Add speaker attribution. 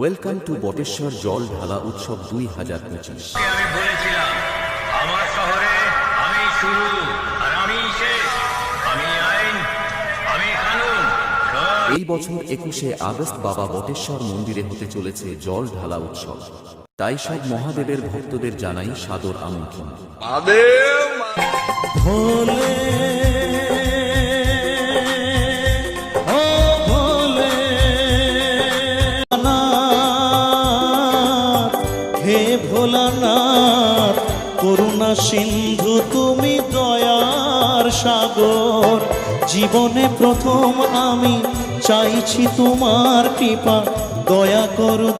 Speaker 1: Welcome to Bateshwar জল ঢালা উৎসব দুই হাজার পঁচিশ।
Speaker 2: আমি বলেছিলাম আমার শহরে আমি শুরু আর আমি শেষ। আমি আইন আমি কানুন
Speaker 1: এই বছর একুশে আগস্ট বাবা বটেশ্বর মন্দিরে হতে চলেছে জল ঢালা উৎসব। তাই সব মহাদেবের ভক্তদের জানাই সাদর আমন্ত্রণ।
Speaker 3: হে ভোলানাথ, করুণা সিন্ধু, তুমি দয়ার সাগর। জীবনে প্রথম আমি চাইছি তোমার কৃপা, দয়া করু